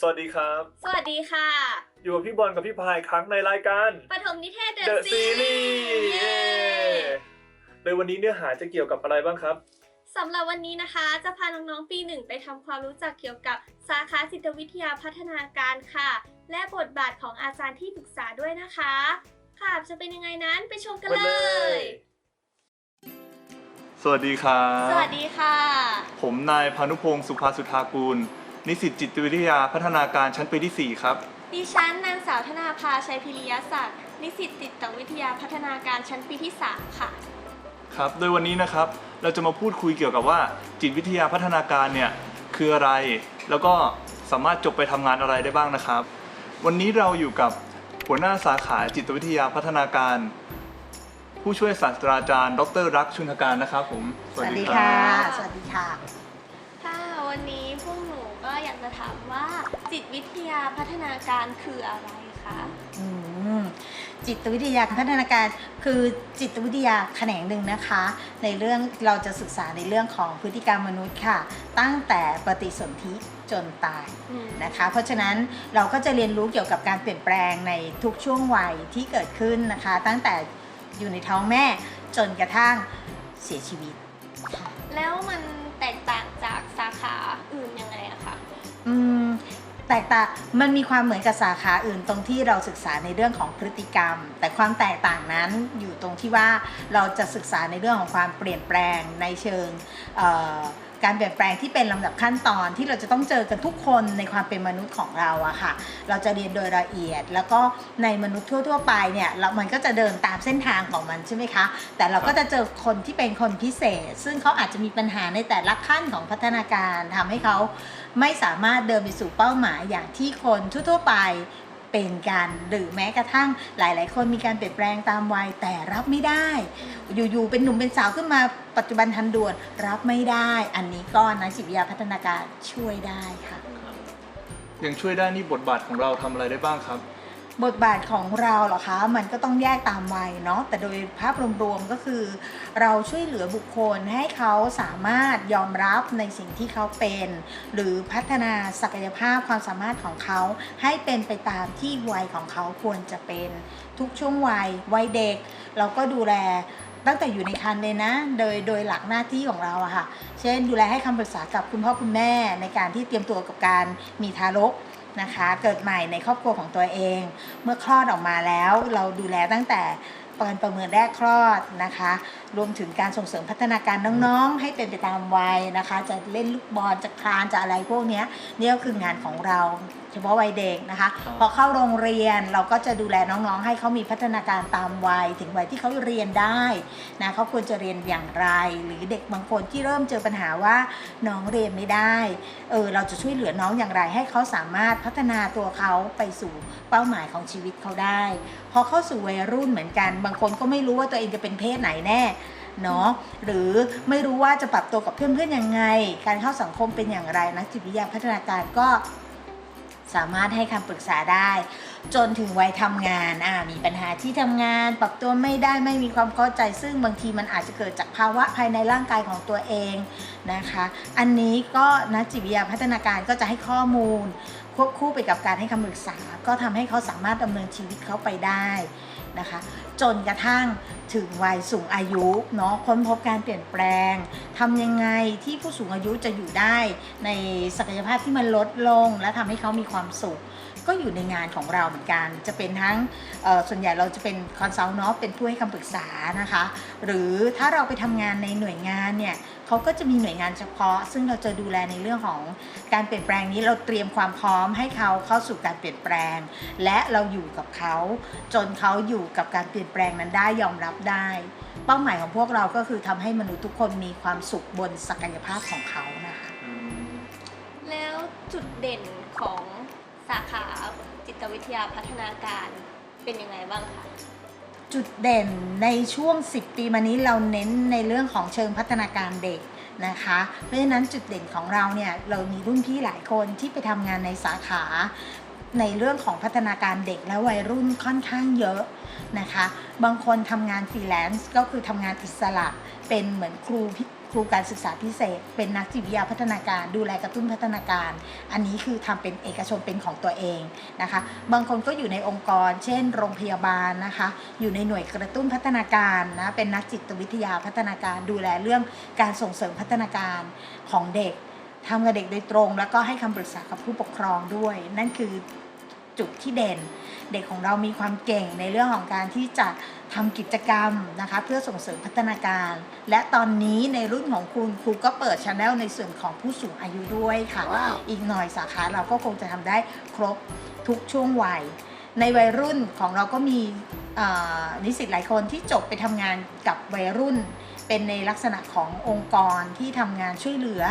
สวัสดีครับ สวัสดีค่ะ อยู่กับพี่บอลกับพี่พายครั้งในรายการปฐมนิเทศ The The Series Series เย้โดยวันนี้เนื้อหาจะเกี่ยวกับอะไรบ้างครับ สำหรับวันนี้นะคะ จะพาน้องๆ ปีหนึ่งไปทำความรู้จักเกี่ยวกับสาขาจิตวิทยาพัฒนาการค่ะ และบทบาทของอาจารย์ที่ปรึกษาด้วยนะคะ ค่ะจะเป็นยังไงนั้นไปชมกันไปเลเลยยสวัสดีครับ สวัสดีค่ะ ผมนายพานุพงศ์สุภาสุธากูล นิสิตจิตวิทยาพัฒนาการชั้นปีที่ 4 ครับ ดิฉันนางสาวธนาภาชัยพิริยศักดิ์นิสิตจิตวิทยาพัฒนาการชั้นปีที่ 3 ค่ะ ครับ โดยวันนี้นะครับเราจะมาพูดคุยเกี่ยวกับว่า จิตวิทยาพัฒนาการเนี่ยคืออะไร แล้วก็สามารถจบไปทำงานอะไรได้บ้างนะครับ วันนี้เราอยู่กับหัวหน้าสาขาจิตวิทยาพัฒนาการ ผู้ช่วยศาสตราจารย์ ดรรักษ์ชุนทการนะครับผม สวัสดีรับค่ะ สวัสดีค่ะค่ะ จิตวิทยาพัฒนาการคืออะไรคะ อืมจิตวิทยาพัฒนาการคือจิตวิทยาแขนงหนึ่งนะคะ ในเรื่องเราจะศึกษาในเรื่องของพฤติกรรมมนุษย์ค่ะ ตั้งแต่ปฏิสนธิจนตายนะคะ เพราะฉะนั้นเราก็จะเรียนรู้เกี่ยวกับการเปลี่ยนแปลงในทุกช่วงวัยที่เกิดขึ้นนะคะ ตั้งแต่อยู่ในท้องแม่จนกระทั่งเสียชีวิตค่ะแล้วมัน แตกต่างมันมีความเหมือนกับสาขาอื่นตรงที่เราศึกษาในเรื่องของพฤติกรรม แต่ความแตกต่างนั้นอยู่ตรงที่ว่าเราจะศึกษาในเรื่องของความเปลี่ยนแปลงในเชิง การเปลี่ยนแปลงที่เป็นลำดับขั้นตอนที่เราจะต้องเจอกันทุกคนในความเป็นมนุษย์ของเราอะค่ะ เราจะเรียนโดยละเอียด แล้วก็ในมนุษย์ทั่ว ๆ ไปเนี่ยเรามันก็จะเดินตามเส้นทางของมันใช่ไหมคะ แต่เราก็จะเจอคนที่เป็นคนพิเศษ ซึ่งเขาอาจจะมีปัญหาในแต่ละขั้นของพัฒนาการทำให้เขาไม่สามารถเดินไปสู่เป้าหมายอย่างที่คนทั่ว ๆ ไป เป็นกัน หรือแม้กระทั่งหลาย ๆ คนมีการเปลี่ยนแปลงตามวัยแต่รับไม่ได้ อยู่ ๆ เป็นหนุ่มเป็นสาวขึ้นมาปัจจุบันทันด่วนรับไม่ได้ อันนี้ก็นักจิตวิทยาพัฒนาการช่วยได้ค่ะยังช่วยได้นี่บทบาทของเราทำอะไรได้บ้างครับ บทบาทของเราเหรอคะ มันก็ต้องแยกตามวัยเนาะ แต่โดยภาพรวมๆก็คือ เราช่วยเหลือบุคคลให้เขาสามารถยอมรับในสิ่งที่เขาเป็น หรือพัฒนาศักยภาพความสามารถของเขาให้เป็นไปตามที่วัยของเขาควรจะเป็น ทุกช่วงวัย วัยเด็ก เราก็ดูแลตั้งแต่อยู่ในครรภ์เลยนะ โดย โดยหลักหน้าที่ของเราอะค่ะ เช่น ดูแลให้คำปรึกษากับคุณพ่อคุณแม่ในการที่เตรียมตัวกับการมีทารก นะคะ เกิดใหม่ในครอบครัวของตัวเอง เมื่อคลอดออกมาแล้วเราดูแลตั้งแต่การประเมินแรกคลอดนะคะ รวมถึงการส่งเสริมพัฒนาการน้องๆ ให้เป็นไปตามวัยนะคะ จะเล่นลูกบอลจะคลานจะอะไรพวกเนี้ยนี่ก็คืองานของเราเฉพาะวัยเด็กนะคะครับพอเข้าโรงเรียนเราก็จะดูแลน้องๆ ให้เขามีพัฒนาการตามวัย ถึงวัยที่เขาเรียนได้นะเขาควรจะเรียนอย่างไร หรือเด็กบางคนที่เริ่มเจอปัญหาว่าน้องเรียนไม่ได้เออเราจะช่วยเหลือน้องอย่างไร ให้เขาสามารถพัฒนาตัวเขาไปสู่เป้าหมายของชีวิตเขาได้ พอเข้าสู่วัยรุ่นเหมือนกัน บางคนก็ไม่รู้ว่าตัวเองจะเป็นเพศไหนแน่ เนาะหรือไม่รู้ว่าจะปรับตัวกับเพื่อนๆยังไง การเข้าสังคมเป็นอย่างไรนักจิตวิทยาพัฒนาการก็สามารถให้คำปรึกษาได้ จนถึงวัยทำงานอ่ามีปัญหาที่ทำงาน ปรับตัวไม่ได้ไม่มีความเข้าใจ ซึ่งบางทีมันอาจจะเกิดจากภาวะภายในร่างกายของตัวเองนะคะ อันนี้ก็นักจิตวิทยาพัฒนาการก็จะให้ข้อมูลควบคู่ไปกับการให้คำปรึกษา ก็ทำให้เขาสามารถดำเนินชีวิตเขาไปได้ นะคะ จนกระทั่งถึงวัยสูงอายุเนาะค้นพบการเปลี่ยนแปลงทำยังไงที่ผู้สูงอายุจะอยู่ได้ในศักยภาพที่มันลดลง และทำให้เขามีความสุข ก็อยู่ในงานของเราเหมือนกันจะเป็นทั้งเอ่อส่วนใหญ่เราจะเป็นคอนซัลท์เนาะเป็นผู้ให้คำปรึกษานะคะ หรือถ้าเราไปทำงานในหน่วยงานเนี่ยเขาก็จะมีหน่วยงานเฉพาะ ซึ่งเราจะดูแลในเรื่องของการเปลี่ยนแปลงนี้เราเตรียมความพร้อมให้เขาเข้าสู่การเปลี่ยนแปลง และเราอยู่กับเขาจนเขาอยู่กับการเปลี่ยนแปลงนั้นได้ยอมรับได้ เป้าหมายของพวกเราก็คือทำให้มนุษย์ทุกคนมีความสุขบนศักยภาพของเขานะคะแล้วจุดเด่นของสาขาจิตวิทยาพัฒนาการเป็นยังไงบ้างคะจุดเด่นในช่วง 10 ปีมานี้เราเน้นในเรื่องของเชิงพัฒนาการเด็กนะคะ เพราะฉะนั้นจุดเด่นของเราเนี่ยเรามีรุ่นพี่หลายคนที่ไปทำงานในสาขาในเรื่องของพัฒนาการเด็กและวัยรุ่นค่อนข้างเยอะนะคะ บางคนทำงานฟรีแลนซ์ก็คือทำงานอิสระเป็นเหมือนครู ครูการศึกษาพิเศษ เป็นนักจิตวิทยาพัฒนาการ ดูแลกระตุ้นพัฒนาการ อันนี้คือทำเป็นเอกชนเป็นของตัวเองนะคะ บางคนก็อยู่ในองค์กร เช่น โรงพยาบาลนะคะ อยู่ในหน่วยกระตุ้นพัฒนาการนะ เป็นนักจิตวิทยาพัฒนาการ ดูแลเรื่องการส่งเสริมพัฒนาการของเด็กทำกับเด็กโดยตรง แล้วก็ให้คำปรึกษากับผู้ปกครองด้วย นั่นคือจุดที่เด่น เด็กของเรามีความเก่งในเรื่องของการที่จะ ทำกิจกรรมนะคะเพื่อส่งเสริมพัฒนาการ และตอนนี้ในรุ่นของคุณครูก็เปิดช anel ในส่วนของผู้สูงอายุด้วยค่ะอีกหน่อยสาขาเราก็คงจะทำได้ครบทุกช่วงวัย ในวัยรุ่นของเราก็มีเอ่อนิสิตหลายคนที่จบไปทำงานกับวัยรุ่น เป็นในลักษณะขององค์กรที่ทำงานช่วยเหลือ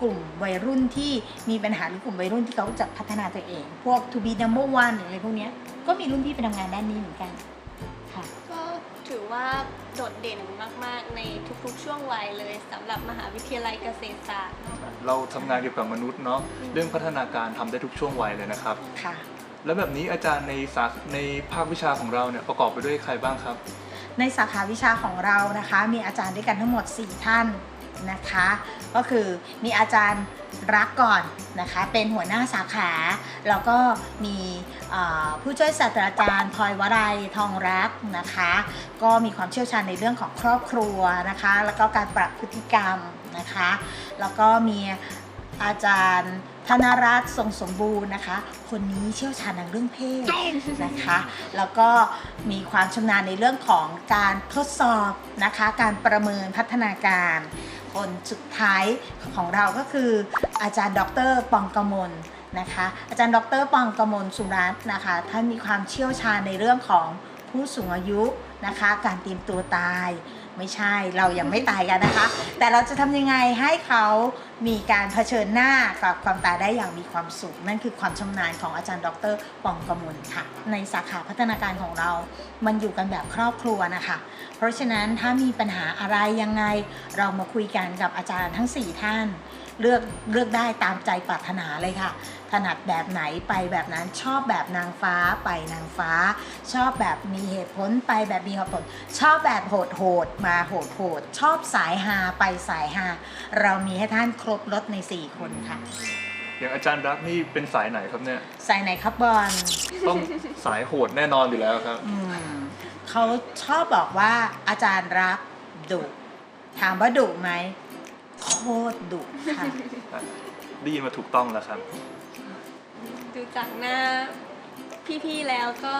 กลุ่มวัยรุ่นที่มีปัญหาหรือกลุ่มวัยรุ่นที่เขาจะพัฒนาตัวเอง พวก to be number one หรืออะไรพวกเนี้ยก็มีรุ่นพี่ไปทำงานด้านนี้เหมือนกันค่ะก็ ถือว่าโดดเด่นมาก ๆ ในทุกๆ ช่วงวัยเลยสำหรับมหาวิทยาลัยเกษตรศาสตร์ เราทำงานเกี่ยวกับมนุษย์เนาะเรื่องพัฒนาการทำได้ทุกช่วงวัยเลยนะครับ ค่ะ แล้วแบบนี้อาจารย์ในสาในภาควิชาของเราเนี่ยประกอบไปด้วยใครบ้างครับ ในสาขาวิชาของเรานะคะ มีอาจารย์ด้วยกันทั้งหมด 4 ท่าน นะคะ ก็คือมีอาจารย์รักก่อนนะคะ เป็นหัวหน้าสาขา แล้วก็มีผู้ช่วยศาสตราจารย์พลอยวรัยทองรักนะคะ ก็มีความเชี่ยวชาญในเรื่องของครอบครัวนะคะ แล้วก็การปรับพฤติกรรมนะคะ แล้วก็มีอาจารย์ธนรัตน์ทรงสมบูรณ์นะคะ คนนี้เชี่ยวชาญในเรื่องเพศนะคะ แล้วก็มีความชำนาญในเรื่องของการทดสอบนะคะ การประเมินพัฒนาการ คนสุดท้ายของเราก็คืออาจารย์ ดรปองกมลนะคะอาจารย์ดรปองกมลสุรัตน์นะคะท่านมีความเชี่ยวชาญในเรื่องของผู้สูงอายุนะคะ การเตรียมตัวตาย ไม่ใช่เรายังไม่ตายกันนะคะ แต่เราจะทำยังไงให้เขามีการเผชิญหน้ากับความตายได้อย่างมีความสุข นั่นคือความชำนาญของอาจารย์ ดรปองกมลค่ะ ในสาขาพัฒนาการของเรา มันอยู่กันแบบครอบครัวนะคะ เพราะฉะนั้นถ้ามีปัญหาอะไรยังไง เรามาคุยกันกับอาจารย์ทั้ง 4 ท่าน เลือกเลือกได้ตามใจปรารถนาเลยค่ะ ถนัดแบบไหนไปแบบนั้นชอบแบบนางฟ้าไปนางฟ้า ชอบแบบมีเหตุผลไปแบบมีเหตุผล ชอบแบบโหดโหดๆมาโหดโหดๆชอบสายฮาไปสายฮาเรามีให้ท่านครบรถใน 4 คนค่ะ อย่างอาจารย์รักนี่เป็นสายไหนครับเนี่ย สายไหนครับบอลต้องสายโหดแน่นอนอยู่แล้วครับ อืมเขาชอบบอกว่าอาจารย์รักดุถามว่าดุไหมโคตรดุค่ะได้ยินมาถูกต้องแล้วครับ ดูจากหน้าพี่ๆแล้วก็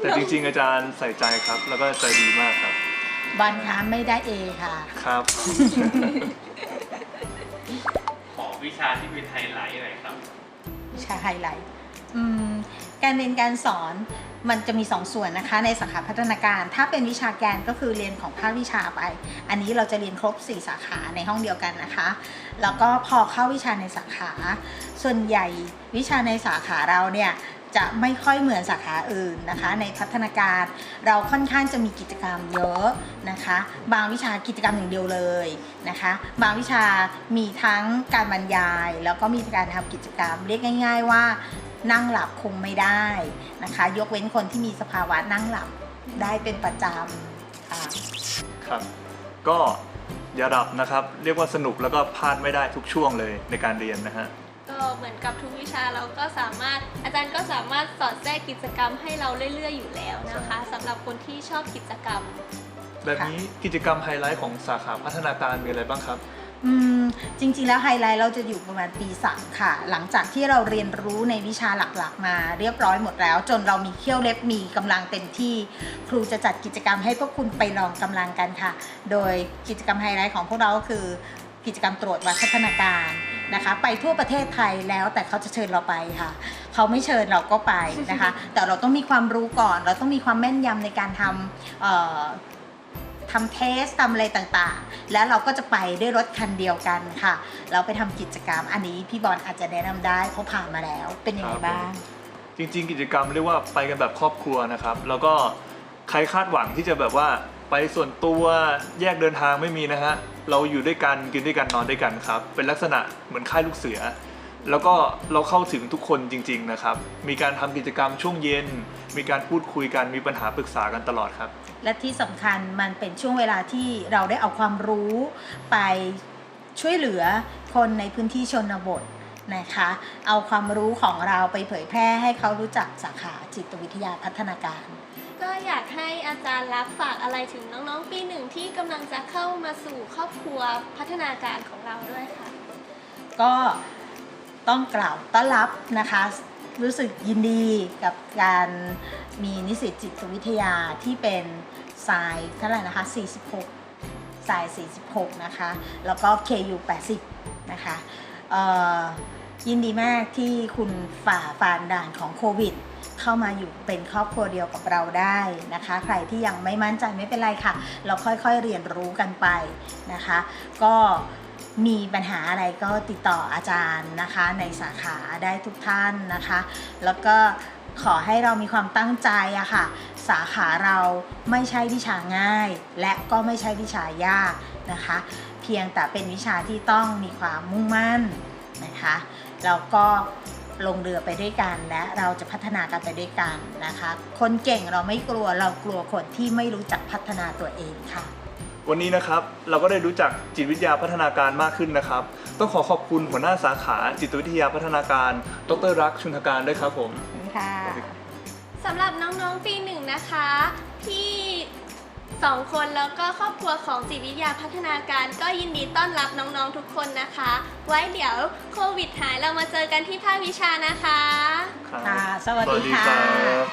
แต่จริง ๆ อาจารย์ใส่ใจครับ แล้วก็ใจดีมากครับบอลคะไม่ได้เอค่ะ ครับ ขอวิชาที่เป็นไฮไลท์หน่อยครับวิชาไฮไลท์อืม การเรียนการสอนมันจะมี2ส่วนนะคะ ในสาขาพัฒนาการ ถ้าเป็นวิชาแกนก็คือเรียนของภาควิชาไป อันนี้เราจะเรียนครบ 4 สาขาในห้องเดียวกันนะคะ แล้วก็พอเข้าวิชาในสาขา ส่วนใหญ่วิชาในสาขาเราเนี่ยจะไม่ค่อยเหมือนสาขาอื่นนะคะ ในพัฒนาการเราค่อนข้างจะมีกิจกรรมเยอะนะคะ บางวิชากิจกรรมอย่างเดียวเลยนะคะ บางวิชามีทั้งการบรรยาย แล้วก็มีการทำกิจกรรม เรียกง่าย ๆ ว่า นั่งหลับคงไม่ได้นะคะ ยกเว้นคนที่มีสภาวะนั่งหลับได้เป็นประจำค่ะครับก็อย่าดับนะครับ เรียกว่าสนุกแล้วก็พลาดไม่ได้ทุกช่วงเลยในการเรียนนะฮะก็เหมือนกับทุกวิชาเราก็สามารถอาจารย์ก็สามารถสอดแทรกกิจกรรมให้เราเรื่อย ๆ อยู่แล้วนะคะสำหรับคนที่ชอบกิจกรรม แบบนี้กิจกรรมไฮไลท์ของสาขาพัฒนาการมีอะไรบ้างครับ อืมจริงๆแล้วไฮไลท์เราจะอยู่ประมาณปี3ค่ะ หลังจากที่เราเรียนรู้ในวิชาหลักๆ มาเรียบร้อยหมดแล้ว จนเรามีเขี้ยวเล็บมีกำลังเต็มที่ ครูจะจัดกิจกรรมให้พวกคุณไปลองกำลังกันค่ะ โดยกิจกรรมไฮไลท์ของพวกเราก็คือกิจกรรมตรวจวัดพัฒนาการนะคะ ไปทั่วประเทศไทยแล้วแต่เขาจะเชิญเราไปค่ะ เขาไม่เชิญเราก็ไปนะคะ แต่เราต้องมีความรู้ก่อน เราต้องมีความแม่นยำในการทำเอ่อ ทำเทสทำอะไรต่างๆ แล้วเราก็จะไปด้วยรถคันเดียวกันค่ะ เราไปทำกิจกรรมอันนี้พี่บอลอาจจะแนะนำได้เพราะผ่านมาแล้วเป็นยังไงบ้าง จริง ๆ กิจกรรมเรียกว่าไปกันแบบครอบครัวนะครับ แล้วก็ใครคาดหวังที่จะแบบว่าไปส่วนตัวแยกเดินทางไม่มีนะฮะ เราอยู่ด้วยกันกินด้วยกันนอนด้วยกันครับ เป็นลักษณะเหมือนค่ายลูกเสือ แล้วก็เราเข้าถึงทุกคนจริง ๆนะครับ มีการทำกิจกรรมช่วงเย็น มีการพูดคุยกัน มีปัญหาปรึกษากันตลอดครับ และที่สำคัญมันเป็นช่วงเวลาที่เราได้เอาความรู้ไปช่วยเหลือคนในพื้นที่ชนบทนะคะ เอาความรู้ของเราไปเผยแพร่ให้เขารู้จักสาขาจิตวิทยาพัฒนาการ ก็อยากให้อาจารย์รับฝากอะไรถึงน้องๆ ปีหนึ่งที่กำลังจะเข้ามาสู่ครอบครัวพัฒนาการของเราด้วยค่ะ ก็ ต้องกล่าวต้อนรับนะคะ รู้สึกยินดีกับการมีนิสิตจิตวิทยาที่เป็นสายเท่าไหร่นะคะ 46 สาย 46 นะคะ แล้วก็ KU 80 นะคะยินดีมากที่คุณฝ่าฟานด่านของโควิดเข้ามาอยู่เป็นครอบครัวเดียวกับเราได้นะคะ ใครที่ยังไม่มั่นใจไม่เป็นไรค่ะ เราค่อยๆเรียนรู้กันไปนะคะ ก็ มีปัญหาอะไรก็ติดต่ออาจารย์นะคะ ในสาขาได้ทุกท่านนะคะ แล้วก็ขอให้เรามีความตั้งใจอะค่ะ สาขาเราไม่ใช่วิชาง่าย และก็ไม่ใช่วิชายากนะคะ เพียงแต่เป็นวิชาที่ต้องมีความมุ่งมั่นนะคะแล้วก็ลงเรือไปด้วยกันและเราจะพัฒนากันไปด้วยกันนะคะ คนเก่งเราไม่กลัวเรากลัวคนที่ไม่รู้จักพัฒนาตัวเองค่ะ วันนี้นะครับเราก็ได้รู้จักจิตวิทยาพัฒนาการมากขึ้นนะครับ ต้องขอขอบคุณหัวหน้าสาขาจิตวิทยาพัฒนาการ ดรรักษ์ชุนทการด้วยครับผมค่ะสำหรับน้องๆปีหนึ่งนะคะที่สองคนแล้วก็ครอบครัวของจิตวิทยาพัฒนาการก็ยินดีต้อนรับน้องๆทุกคนนะคะ ไว้เดี๋ยวโควิดหายเรามาเจอกันที่ภาควิชานะคะครับค่ะสวัสดีสวัสดีค่ะครับ